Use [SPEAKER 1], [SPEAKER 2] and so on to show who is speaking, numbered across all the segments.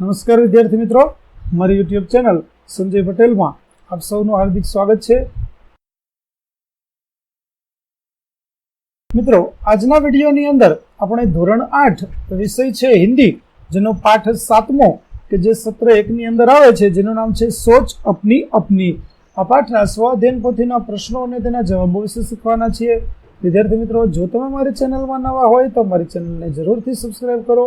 [SPEAKER 1] નમસ્કાર વિદ્યાર્થી મિત્રો. મારી યુટ્યુબ ચેનલ સંજય પટેલમાં આપ સૌનું હાર્દિક સ્વાગત છે. મિત્રો, આજના વિડીયોની અંદર આપણે ધોરણ આઠ, વિષય છે હિન્દી, જેનો પાઠ સાતમો કે જે સત્ર એકની અંદર આવે છે, જેનું નામ છે સોચ અપની અપની. આ પાઠના સ્વાધ્યન પોથીના પ્રશ્નો અને તેના જવાબો વિશે શીખવાના છીએ. વિદ્યાર્થી મિત્રો, જો તમે મારી ચેનલમાં નવા હોય તો મારી ચેનલને જરૂરથી સબસ્ક્રાઈબ કરો.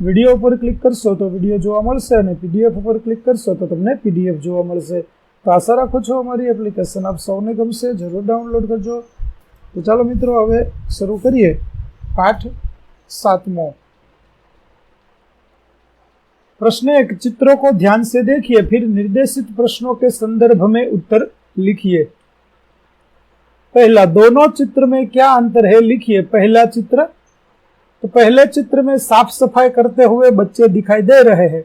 [SPEAKER 1] વિડીયો ઉપર ક્લિક કરશો તો વિડીયો જોવા મળશે અને પીડીએફ ઉપર ક્લિક કરશો તો તમને પીડીએફ જોવા મળશે તો આશા રાખું છું અમારી એપ્લિકેશન આપ સૌને ગમશે જરૂર ડાઉનલોડ કરજો તો ચાલો મિત્રો હવે શરૂ કરીએ પાઠ सातमो प्रश्न एक चित्रों को ध्यान से देखिए फिर निर्देशित प्रश्नों के संदर्भ में उत्तर लिखिए पहला दोनों चित्र में क्या अंतर है लिखिए पहला चित्र तो पहले चित्र में साफ़ सफ़ाई करते हुए बच्चे दिखाई दे रहे हैं।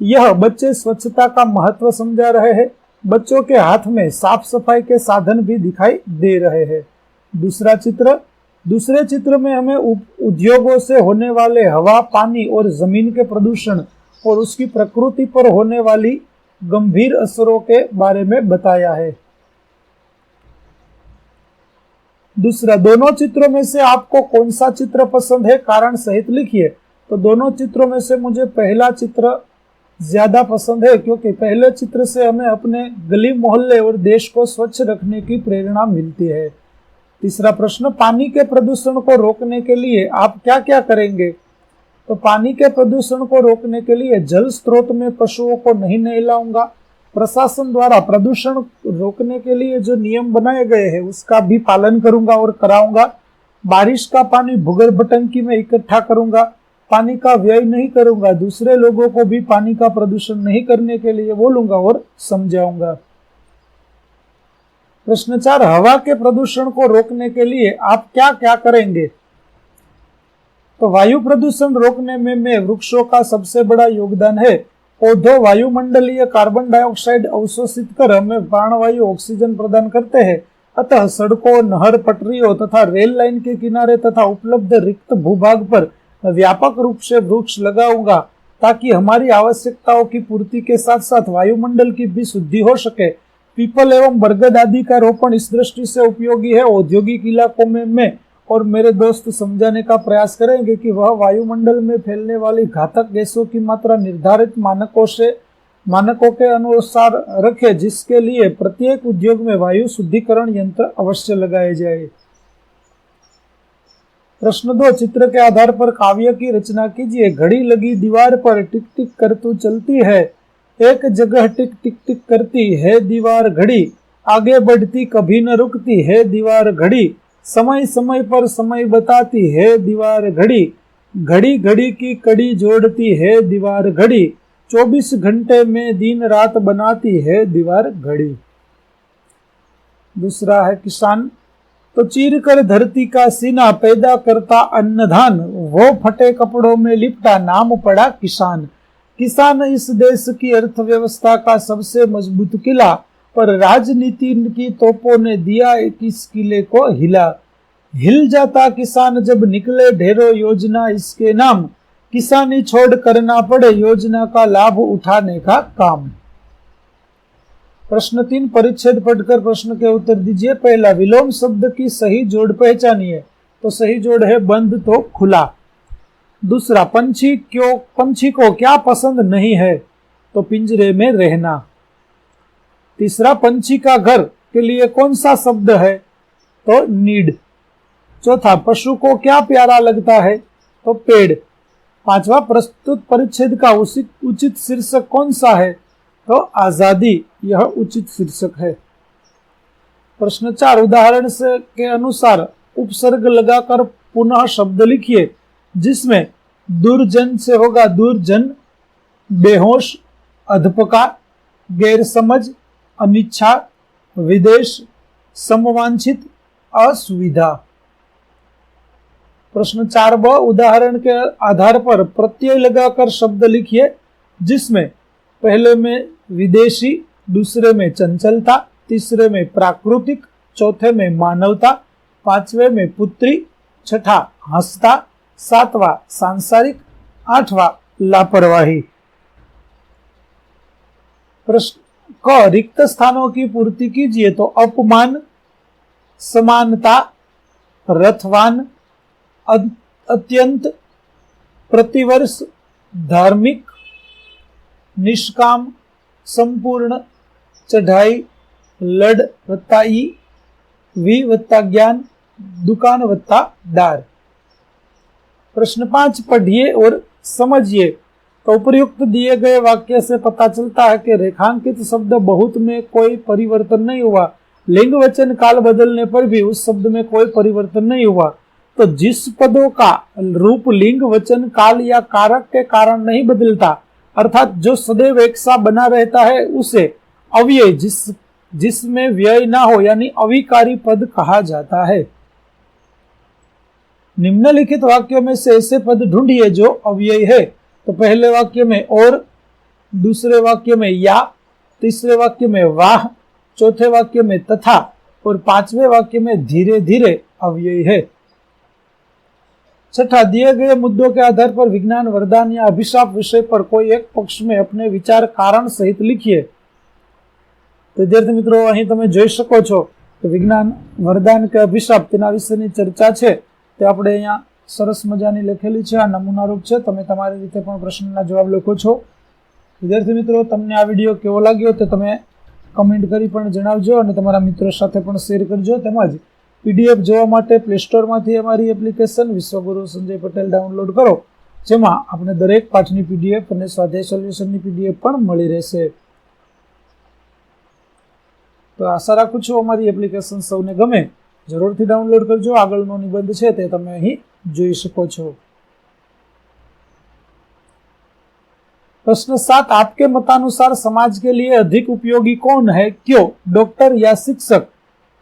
[SPEAKER 1] यह बच्चे स्वच्छता का महत्व समझा रहे हैं। बच्चों के हाथ में साफ़ सफ़ाई के साधन भी दिखाई दे रहे हैं। दूसरा चित्र, दूसरे चित्र में हमें उद्योगों से होने वाले हवा, पानी और ज़मीन के प्रदूषण और उसकी प्रकृति पर होने वाली गंभीर असरों के बारे में बताया है। दूसरा, दोनों चित्रों में से आपको कौन सा चित्र पसंद है? कारण सहित लिखिए। तो दोनों चित्रों में से मुझे पहला चित्र ज़्यादा पसंद है, क्योंकि पहले चित्र से हमें अपने गली मोहल्ले और देश को स्वच्छ रखने की प्रेरणा मिलती है। तीसरा प्रश्न, पानी के प्रदूषण को रोकने के लिए आप क्या क्या करेंगे? तो पानी के प्रदूषण को रोकने के लिए जल स्रोत में पशुओं को नहीं नहलाऊँगा। प्रशासन द्वारा प्रदूषण रोकने के लिए जो नियम बनाए गए हैं, उसका भी पालन करूँगा और कराऊँगा। बारिश का पानी भूगर्भ टंकी में इकट्ठा करूँगा। पानी का व्यय नहीं करूँगा, दूसरे लोगों को भी पानी का प्रदूषण नहीं करने के लिए बोलूँगा और समझाऊँगा। प्रश्न चार, हवा के प्रदूषण को रोकने के लिए आप क्या क्या करेंगे? तो वायु प्रदूषण रोकने में में वृक्षों का सबसे बड़ा योगदान है। पौधों, वायुमंडलीय कार्बन डाइऑक्साइड अवशोषित कर हमें प्राणवायु ऑक्सीजन प्रदान करते हैं। अतः सड़कों, नहर, पटरियों तथा रेल लाइन के किनारे तथा उपलब्ध रिक्त भूभाग पर व्यापक रूप से वृक्ष लगाऊँगा, ताकि हमारी आवश्यकताओं की पूर्ति के साथ साथ वायुमंडल की भी शुद्धि हो सके। पीपल एवं बरगद आदि का रोपण इस दृष्टि से उपयोगी है। औद्योगिक इलाकों में मैं और मेरे दोस्त समझाने का प्रयास करेंगे कि वह वायुमंडल में फैलने वाली घातक गैसों की मात्रा निर्धारित मानकों से, मानकों के अनुसार रखे, जिसके लिए प्रत्येक उद्योग में वायु शुद्धिकरण यंत्र अवश्य लगाए जाए। प्रश्न दो, चित्र के आधार पर काव्य की रचना कीजिए। घड़ी लगी दीवार पर टिक टिक कर तू चलती है। एक जगह टिक टिक टिक करती है दीवार घड़ी। आगे बढ़ती कभी न रुकती है दीवार घड़ी। समय समय पर समय बताती है दीवार घड़ी। घड़ी घड़ी की कड़ी जोड़ती है दीवार घड़ी। चौबीस घंटे में दिन रात बनाती है दीवार घड़ी। दूसरा है किसान तो चीर कर धरती का सीना पैदा करता अन्नधान। वो फटे कपड़ों में लिपटा नाम पड़ा किसान। किसान इस देश की अर्थव्यवस्था का सबसे मज़बूत किला। पर राजनीति की तोपों ने दिया इस किले को हिला। हिल जाता किसान जब निकले, ढेरों योजना इसके नाम। किसानी छोड़ करना पड़े, योजना का लाभ उठाने का काम। प्रश्न तीन, परिच्छेद पढ़कर प्रश्न के उत्तर दीजिए। पहला, विलोम शब्द की सही जोड़ पहचानिए। तो सही जोड़ है, बंद तो खुला। दूसरा, पंछी क्यों, पंछी को क्या पसंद नहीं है? तो पिंजरे में रहना। तीसरा पंछी का घर के लिए कौन सा शब्द है? तो नीड। चौथा, पशु को क्या प्यारा लगता है? तो पेड़। पांचवा, प्रस्तुत परिच्छेद का उचित शीर्षक कौन सा है? तो आज़ादी, यह उचित शीर्षक है। प्रश्न चार, उदाहरण से के अनुसार उपसर्ग लगाकर पुनः शब्द लिखिए, जिसमें दुर्जन से होगा, दुर्जन, बेहोश, अधपका गैर समझ अनिच्छा, विदेश, समवांछित, असुविधा। प्रश्न चार ब, उदाहरण के आधार पर प्रत्यय लगाकर शब्द लिखिए, जिसमें पहले में विदेशी, दूसरे में चंचलता, तीसरे में प्राकृतिक, चौथे में मानवता, पांचवे में पुत्री, छठा हंसता, सातवा सांसारिक, आठवा लापरवाही। प्रश्न क रिक्त स्थानों की पूर्ति कीजिए तो अपमान, समानता, रथवान अत्यंत, प्रतिवर्ष, धार्मिक, निष्काम, संपूर्ण, चढ़ाई, लड वत्ता ई वी वत्ता ज्ञान दुकान वत्ता दार प्रश्न पाँच, पढ़िए और समझिए। तो उपयुक्त दिए गए वाक्य से पता चलता है कि रेखांकित शब्द बहुत में कोई परिवर्तन नहीं हुआ। लिंग वचन काल बदलने पर भी उस शब्द में कोई परिवर्तन नहीं हुआ। तो जिस पदों का रूप लिंग वचन काल या कारक के कारण नहीं बदलता, अर्थात जो सदैव एक सा बना रहता है, उसे अव्यय, जिस, जिसमें व्यय ना हो, यानी अविकारी पद कहा जाता है। निम्नलिखित वाक्यों में से ऐसे पद ढूंढिए जो अव्यय है। तो पहले वाक्य में और दूसरे वाक्य में या तीसरे वाक्य में वाह चौथे वाक्य में तथा और पांचवे वाक्य में धीरे धीरे अव्यय है छठा दिए गए मुद्दों के आधार पर विज्ञान वरदान या अभिशाप विषय पर कोई एक पक्ष में अपने विचार कारण सहित लिखिए तो विद्यार्थी મિત્રો અહીં તમે જોઈ શકો છો કે વિજ્ઞાન વરદાન કે અભિશાપ તેના વિશેની ચર્ચા છે તે આપણે અહીંયા સરસ મજાની લખેલી છે, આ નમૂનારૂપ છે. તમે તમારી રીતે પણ પ્રશ્નના જવાબ લખો છો. વિદ્યાર્થી મિત્રો, તમને આ વીડિયો કેવો લાગ્યો તે તમે કમેન્ટ કરી પણ જણાવજો અને તમારા મિત્રો સાથે પણ શેર કરજો. તેમજ પીડીએફ જોવા માટે પ્લે સ્ટોરમાંથી અમારી એપ્લિકેશન વિશ્વગુરુ સંજય પટેલ ડાઉનલોડ કરો, જેમાં આપણે દરેક પાઠની પીડીએફ અને સ્વાધ્યાય સોલ્યુશનની પીડીએફ પણ મળી રહેશે. તો આશા રાખું છું અમારી એપ્લિકેશન સૌને ગમે. જરૂરથી ડાઉનલોડ કરજો. આગળનો નિબંધ છે તે તમે અહીં જોઈ શકો છો प्रश्न सात आपके मतानुसार समाज के लिए अधिक उपयोगी कौन है क्यों डॉक्टर या शिक्षक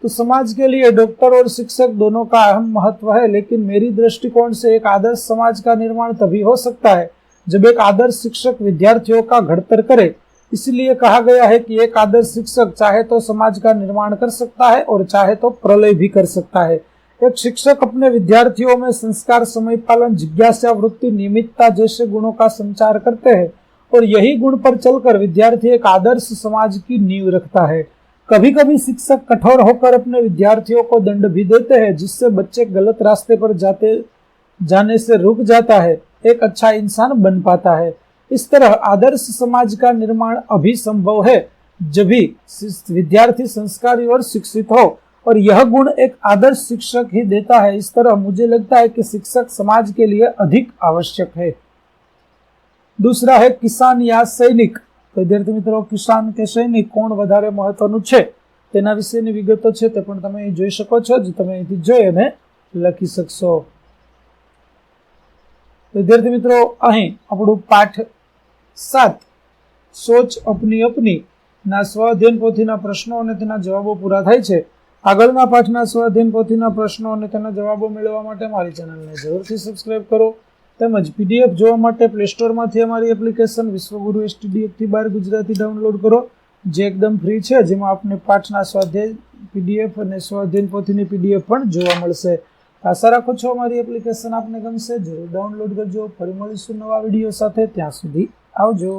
[SPEAKER 1] तो समाज के लिए डॉक्टर और शिक्षक दोनों का अहम महत्व है लेकिन मेरी दृष्टिकोण से एक आदर्श समाज का निर्माण तभी हो सकता है जब एक आदर्श शिक्षक विद्यार्थियों का घड़तर करे इसलिए कहा गया है कि एक आदर्श शिक्षक चाहे तो समाज का निर्माण कर सकता है और चाहे तो प्रलय भी कर सकता है एक शिक्षक अपने विद्यार्थियों में संस्कार समय पालन जिज्ञासा, वृत्ति, नियमितता जैसे गुणों का संचार करते हैं और यही गुण पर चलकर विद्यार्थी एक आदर्श समाज की नींव रखता है। कभी कभी शिक्षक कठोर होकर अपने विद्यार्थियों को दंड भी देते हैं, जिससे बच्चे गलत रास्ते पर जाते, जाने से रुक जाता है, एक अच्छा इंसान बन पाता है। इस तरह आदर्श समाज का निर्माण अभी संभव है, जब भी विद्यार्थी संस्कारी और शिक्षित हो। और यह गुण एक आदर्श शिक्षक ही देता है इस तरह मुझे लगता है कि शिक्षक समाज के लिए अधिक आवश्यक है दूसरा है किसान या सैनिक તો વિદ્યાર્થી મિત્રો કિસાન કે સૈનિક કોણ વધારે મહત્વનું છે તેના વિશેની વિગતો છે તે પણ તમે અહીં જોઈ શકો છો જે તમે અહીંથી જોઈ અને લખી શકશો વિદ્યાર્થી મિત્રો અહીં આપણું પાઠ સાત સોચ અપની અપની ના સ્વઅધ્યયન પોથીના પ્રશ્નો અને તેના જવાબો પૂરા થાય છે આગળના પાઠના સ્વાધીન પોથીના પ્રશ્નો અને તેના જવાબો મેળવવા માટે મારી ચેનલને જરૂરથી સબસ્ક્રાઇબ કરો. તેમજ પીડીએફ જોવા માટે પ્લે સ્ટોરમાંથી અમારી એપ્લિકેશન વિશ્વગુરુ એસટીડીએફથી બાર ગુજરાતી ડાઉનલોડ કરો. જે એકદમ ફ્રી છે, જેમાં આપને પાઠના સ્વાધ્યાય પીડીએફ અને સ્વાધ્યાયન પોથીની પીડીએફ પણ જોવા મળશે. આશા રાખું છું અમારી એપ્લિકેશન આપને ગમશે. જરૂર ડાઉનલોડ કરજો. ફરી મળીશું નવા વીડિયો સાથે. ત્યાં સુધી આવજો.